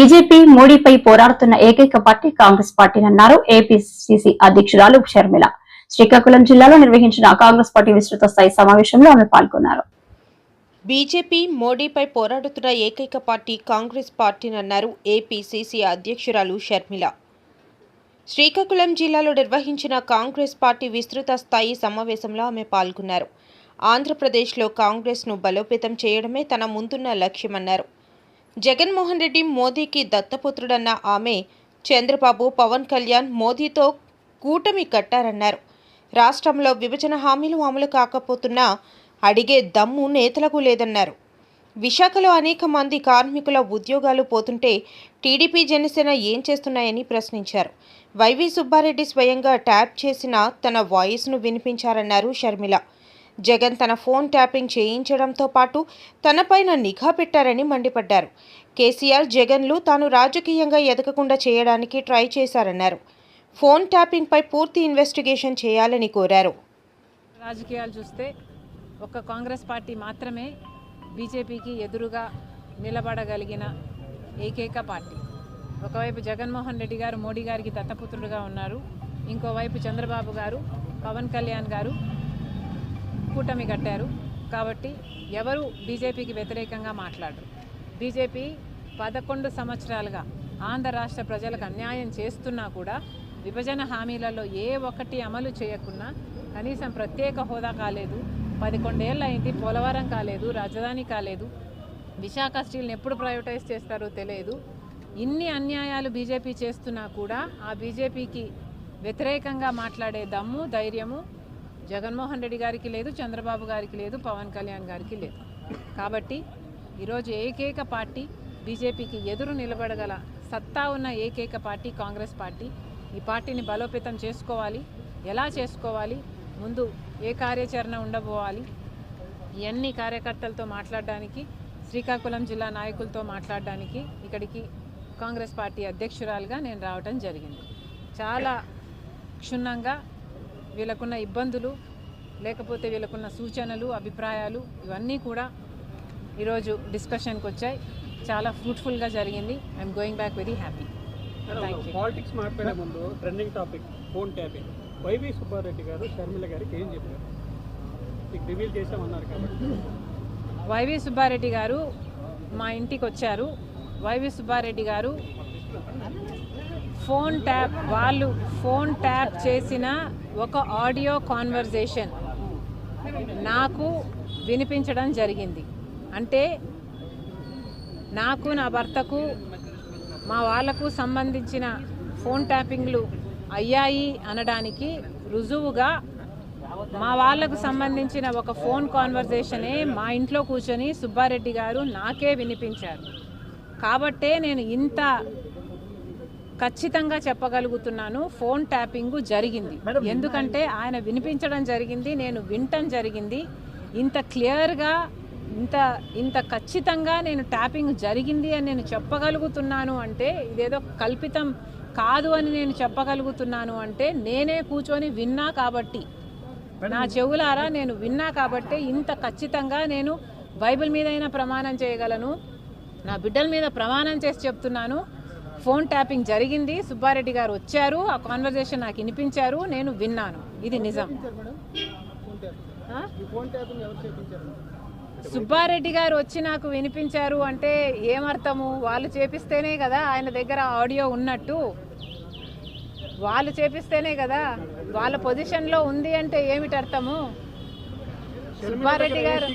BJP మోడీపై పోరాడుతున్న ఏకైక పార్టీ కాంగ్రెస్ పార్టీనన్నారు ఏపీసీసీ అధ్యక్షురాలు షర్మిల. శ్రీకాకుళం జిల్లాలో నిర్వహించిన కాంగ్రెస్ పార్టీ విస్తృత స్థాయి సమావేశంలో ఆమె పాల్గొన్నారు. బీజేపీ మోడీపై పోరాడుతున్న ఏకైక పార్టీ కాంగ్రెస్ పార్టీనన్నారు ఏపీసీసీ అధ్యక్షురాలు షర్మిల. శ్రీకాకుళం జిల్లాలో నిర్వహించిన కాంగ్రెస్ పార్టీ విస్తృత స్థాయి సమావేశంలో ఆమె పాల్గొన్నారు. ఆంధ్రప్రదేశ్లో కాంగ్రెస్ను బలోపేతం చేయడమే తన ముందున్న లక్ష్యమన్నారు. జగన్మోహన్ రెడ్డి మోదీకి దత్తపుత్రుడన్న ఆమె చంద్రబాబు పవన్ కళ్యాణ్ మోదీతో కూటమి కట్టారన్నారు. రాష్ట్రంలో విభజన హామీలు అమలు కాకపోతున్నా అడిగే దమ్ము నేతలకు లేదన్నారు. విశాఖలో అనేక మంది కార్మికుల ఉద్యోగాలు పోతుంటే టీడీపీ జనసేన ఏం చేస్తున్నాయని ప్రశ్నించారు. వైవి సుబ్బారెడ్డి స్వయంగా ట్యాప్ చేసిన తన వాయిస్ను వినిపించారన్నారు షర్మిల. జగన్ తన ఫోన్ ట్యాపింగ్ చేయించడంతో పాటు తనపైన నిఘా పెట్టారని మండిపడ్డారు. కేసీఆర్ జగన్లు తాను రాజకీయంగా ఎదగకుండా చేయడానికి ట్రై చేశారన్నారు. ఫోన్ ట్యాపింగ్పై పూర్తి ఇన్వెస్టిగేషన్ చేయాలని కోరారు. రాజకీయాలు చూస్తే ఒక కాంగ్రెస్ పార్టీ మాత్రమే బీజేపీకి ఎదురుగా నిలబడగలిగిన ఏకైక పార్టీ. ఒకవైపు జగన్మోహన్ రెడ్డి గారు మోడీ గారికి దత్తపుత్రుడుగా ఉన్నారు. ఇంకోవైపు చంద్రబాబు గారు పవన్ కళ్యాణ్ గారు కూటమి కట్టారు. కాబట్టి ఎవరు బీజేపీకి వ్యతిరేకంగా మాట్లాడరు. బీజేపీ పదకొండు సంవత్సరాలుగా ఆంధ్ర రాష్ట్ర ప్రజలకు అన్యాయం చేస్తున్నా కూడా విభజన హామీలలో ఏ ఒక్కటి అమలు చేయకున్నా కనీసం ప్రత్యేక హోదా కాలేదు. పదకొండేళ్ళు అయింది పోలవరం కాలేదు రాజధాని కాలేదు. విశాఖ స్టీల్ని ఎప్పుడు ప్రైవేటైజ్ చేస్తారో తెలియదు. ఇన్ని అన్యాయాలు బీజేపీ చేస్తున్నా కూడా ఆ బీజేపీకి వ్యతిరేకంగా మాట్లాడే దమ్ము ధైర్యము జగన్మోహన్ రెడ్డి గారికి లేదు చంద్రబాబు గారికి లేదు పవన్ కళ్యాణ్ గారికి లేదు. కాబట్టి ఈరోజు ఏకైక పార్టీ బీజేపీకి ఎదురు నిలబడగల సత్తా ఉన్న ఏకైక పార్టీ కాంగ్రెస్ పార్టీ. ఈ పార్టీని బలోపేతం చేసుకోవాలి. ఎలా చేసుకోవాలి? ముందు ఏ కార్యాచరణ ఉండబోవాలి? ఇవన్నీ కార్యకర్తలతో మాట్లాడడానికి శ్రీకాకుళం జిల్లా నాయకులతో మాట్లాడడానికి ఇక్కడికి కాంగ్రెస్ పార్టీ అధ్యక్షురాలుగా నేను రావటం జరిగింది. చాలా క్షుణ్ణంగా వీళ్ళకున్న ఇబ్బందులు లేకపోతే వీళ్ళకున్న సూచనలు అభిప్రాయాలు ఇవన్నీ కూడా ఈరోజు డిస్కషన్కి వచ్చాయి. చాలా ఫ్రూట్ఫుల్గా జరిగింది. I'm going back very happy politics మాట్లాడే ముందు trending topic phone tapping Y V Subba Reddy గారు షర్మిల గారికి ఏం చెప్పారు? మీకు రివీల్ చేసామన్నారు కాబట్టి. వైవి సుబ్బారెడ్డి గారు మా ఇంటికి వచ్చారు. వైవి సుబ్బారెడ్డి గారు ఫోన్ ట్యాప్ వాళ్ళు ఫోన్ ట్యాప్ చేసిన ఒక ఆడియో కాన్వర్జేషన్ నాకు వినిపించడం జరిగింది. అంటే నాకు నా భర్తకు మా వాళ్ళకు సంబంధించిన ఫోన్ ట్యాపింగ్లు అయ్యాయి అనడానికి రుజువుగా మా వాళ్ళకు సంబంధించిన ఒక ఫోన్ కాన్వర్జేషనే మా ఇంట్లో కూర్చొని సుబ్బారెడ్డి గారు నాకే వినిపించారు. కాబట్టే నేను ఇంత ఖచ్చితంగా చెప్పగలుగుతున్నాను ఫోన్ ట్యాపింగ్ జరిగింది. ఎందుకంటే ఆయన వినిపించడం జరిగింది నేను వినటం జరిగింది. ఇంత క్లియర్గా ఇంత ఇంత ఖచ్చితంగా నేను ట్యాపింగ్ జరిగింది అని నేను చెప్పగలుగుతున్నాను అంటే ఇదేదో కల్పితం కాదు అని నేను చెప్పగలుగుతున్నాను అంటే నేనే కూర్చొని విన్నా కాబట్టి. నా చెవులారా నేను విన్నా కాబట్టి ఇంత ఖచ్చితంగా నేను బైబిల్ మీదైనా ప్రమాణం చేయగలను. నా బిడ్డల మీద ప్రమాణం చేసి చెప్తున్నాను. ఫోన్ ట్యాపింగ్ జరిగింది. సుబ్బారెడ్డి గారు వచ్చారు. ఆ కాన్వర్జేషన్ నాకు వినిపించారు. నేను విన్నాను. ఇది నిజం. సుబ్బారెడ్డి గారు వచ్చి నాకు వినిపించారు అంటే ఏమర్థము? వాళ్ళు చేపిస్తేనే కదా ఆయన దగ్గర ఆడియో ఉన్నట్టు. వాళ్ళు చేపిస్తేనే కదా వాళ్ళ పొజిషన్లో ఉంది అంటే ఏమిటి అర్థము? సుబ్బారెడ్డి గారు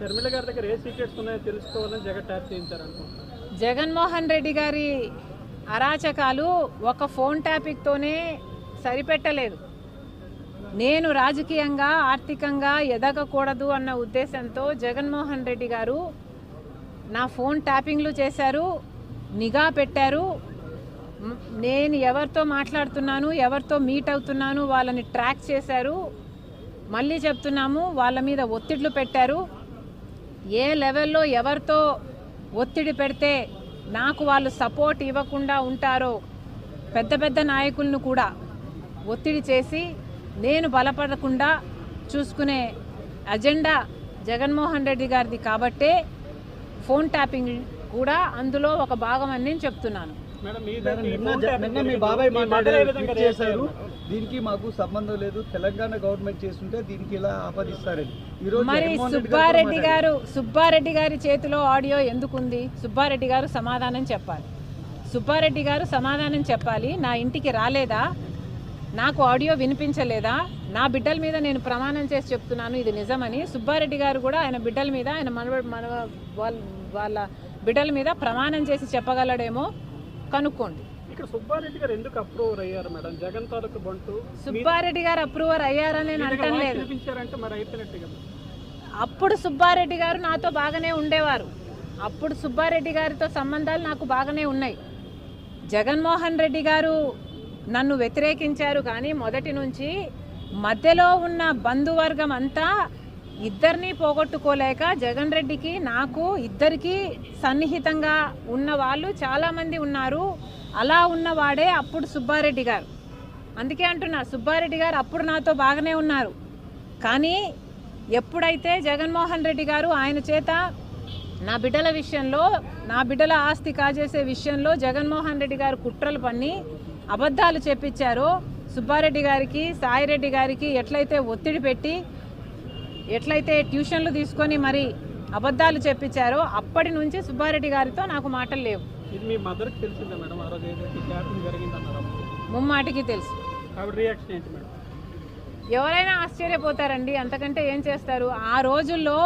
షర్మిల గారి దగ్గర ఏ సీక్రెట్స్ ఉన్నాయో తెలుసుకోవాలని జగన్ ట్యాప్ చేయించారనుకుంటున్నాను జగన్మోహన్ రెడ్డి గారి అరాచకాలు ఒక ఫోన్ టాపిక్తోనే సరిపెట్టలేదు. నేను రాజకీయంగా ఆర్థికంగా ఎదగకూడదు అన్న ఉద్దేశంతో జగన్మోహన్ రెడ్డి గారు నా ఫోన్ ట్యాపింగ్లు చేశారు నిఘా పెట్టారు. నేను ఎవరితో మాట్లాడుతున్నాను ఎవరితో మీట్ అవుతున్నాను వాళ్ళని ట్రాక్ చేశారు. మళ్ళీ చెప్తున్నాము వాళ్ళ మీద ఒత్తిడ్లు పెట్టారు. ఏ లెవెల్లో ఎవరితో ఒత్తిడి పెడితే నాకు వాళ్ళు సపోర్ట్ ఇవ్వకుండా ఉంటారో పెద్ద పెద్ద నాయకులను కూడా ఒత్తిడి చేసి నేను బలపడకుండా చూసుకునే అజెండా జగన్మోహన్ రెడ్డి గారిది కాబట్టే ఫోన్ ట్యాపింగ్ కూడా అందులో ఒక భాగం అని నేను చెప్తున్నాను. దీనికి మాకు సంబంధం లేదు. తెలంగాణ గవర్నమెంట్ చేస్తుంటే దీనికి ఇలా ఆపదిస్తారని. మరి సుబ్బారెడ్డి. గారు సుబ్బారెడ్డి గారి చేతిలో ఆడియో ఎందుకుంది? సుబ్బారెడ్డి గారు సమాధానం చెప్పాలి. సుబ్బారెడ్డి గారు సమాధానం చెప్పాలి. నా ఇంటికి రాలేదా? నాకు ఆడియో వినిపించలేదా? నా బిడ్డల మీద నేను ప్రమాణం చేసి చెప్తున్నాను. ఇది నిజమని సుబ్బారెడ్డి గారు కూడా ఆయన బిడ్డల మీద ఆయన మన మన వాళ్ళ వాళ్ళ బిడ్డల మీద ప్రమాణం చేసి చెప్పగలడేమో కనుక్కోండి. ఇక్కడ సుబ్బారెడ్డి గారు ఎందుకు అప్రూవర్ అయ్యారు మేడం? జగన్ తాలూకు బంటు. సుబ్బారెడ్డి గారు అప్రూవర్ అయ్యారని నేను లేదు. మరి అయిపోయినట్టే కదా. అప్పుడు సుబ్బారెడ్డి గారు నాతో బాగానే ఉండేవారు. అప్పుడు సుబ్బారెడ్డి గారితో సంబంధాలు నాకు బాగానే ఉన్నాయి. జగన్మోహన్ రెడ్డి గారు నన్ను వ్యతిరేకించారు కానీ మొదటి నుంచి మధ్యలో ఉన్న బంధువర్గం అంతా ఇద్దరిని పోగొట్టుకోలేక జగన్ రెడ్డికి నాకు ఇద్దరికి సన్నిహితంగా ఉన్న వాళ్ళు చాలామంది ఉన్నారు. అలా ఉన్నవాడే అప్పుడు సుబ్బారెడ్డి గారు. అందుకే అంటున్నా సుబ్బారెడ్డి గారు అప్పుడు నాతో బాగానే ఉన్నారు. కానీ ఎప్పుడైతే జగన్మోహన్ రెడ్డి గారు ఆయన చేత నా బిడ్డల విషయంలో నా బిడ్డల ఆస్తి కాజేసే విషయంలో జగన్మోహన్ రెడ్డి గారు కుట్రలు పన్ని అబద్ధాలు చెప్పించారో సుబ్బారెడ్డి గారికి సాయిరెడ్డి గారికి ఎట్లయితే ఒత్తిడి పెట్టి ఎట్లయితే ట్యూషన్లు తీసుకొని మరి అబద్ధాలు చెప్పించారో అప్పటి నుంచి సుబ్బారెడ్డి గారితో నాకు మాటలు లేవు. ఇది మీ మదర్కి తెలిసిందా మేడం? ఆ రోజు ఏదైతే జరిగిందన్నారు ముమ్మాటికి తెలుసు. ఆవిడ రియాక్షన్ ఏంటి మేడం? ఎవరైనా ఆశ్చర్యపోతారండి. అంతకంటే ఏం చేస్తారు? ఆ రోజుల్లో